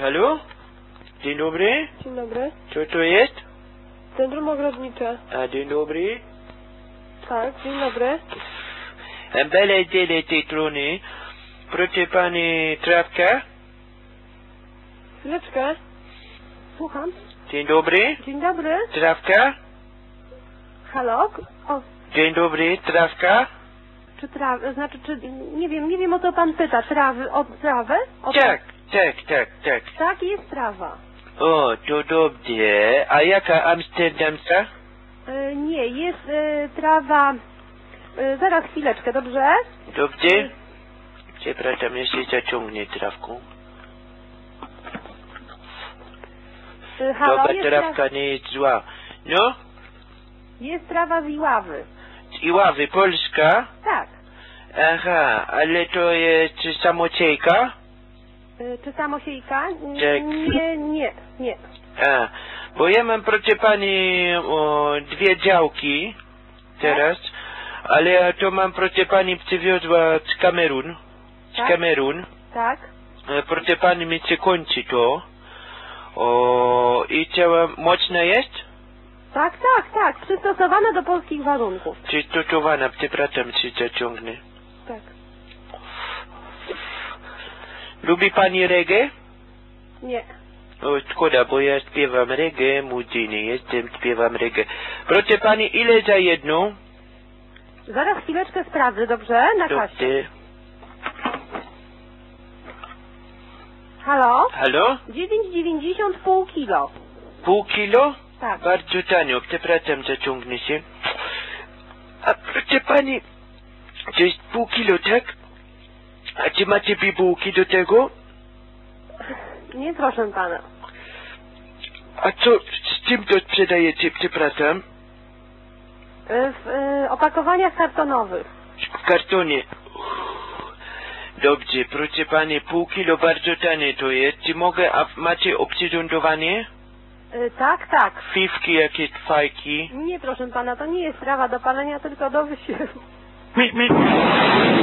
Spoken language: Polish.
Halo? Dzień dobry. Dzień dobry. Co to jest? Centrum Ogrodnicze. A, dzień dobry. Tak, dzień dobry. Bele dziele cytruny. Proszę pani trawka? Chwileczkę. Słucham. Dzień dobry. Dzień dobry. Trawka? Halo? O. Dzień dobry, trawka? Czy trawy, znaczy, czy, nie wiem, nie wiem o co pan pyta. Trawy, o trawę? O Tak, tak, tak, tak. Tak, jest trawa. O, to dobrze. A jaka amsterdamska? E, nie, jest e, trawa... E, zaraz chwileczkę, dobrze? Dobrze? Przepraszam, ja się zaciągnę trawką. Halo, Dobra, jest, trawka tra nie jest zła. No? jest trawa z Iławy. Z Iławy, Polska? Tak. Aha, ale to jest samociejka? E, czy samosiejka? N- Tak. Nie, nie, nie. A, bo ja mam, proszę pani, o, dwie działki teraz, ale ja to mam, proszę pani, przywiozła z Kamerun. Z Tak? Kamerun. Tak? E, Proszę pani, mi się kończy to. O, i chciała, mocna jest? Tak, tak, tak. Przystosowane do polskich warunków. Przystosowana, przepraszam, się zaciągnę. Tak. Lubi pani reggae? Nie. O, szkoda, bo ja śpiewam reggae, młodziny jestem, śpiewam reggae. Proszę pani, ile za jedną? Zaraz chwileczkę sprawdzę, dobrze? Na kasie. Dobrze. Halo? Halo? 9,90 pół kilo. Pół kilo? Tak. Bardzo tanio, przepraszam, zaciągnę się. A proszę pani, to jest pół kilo, tak? A czy macie bibułki do tego? Nie proszę pana. A co, z czym to sprzedajecie, przepraszam? Y, W y, opakowaniach kartonowych. W kartonie. Dobrze, proszę pani, pół kilo bardzo tanie to jest. Czy mogę, a macie oprzyrządowanie? Y, Tak, tak. Fifki, jakieś fajki? Nie proszę pana, to nie jest trawa do palenia, tylko do wysiewu. Mi, mi.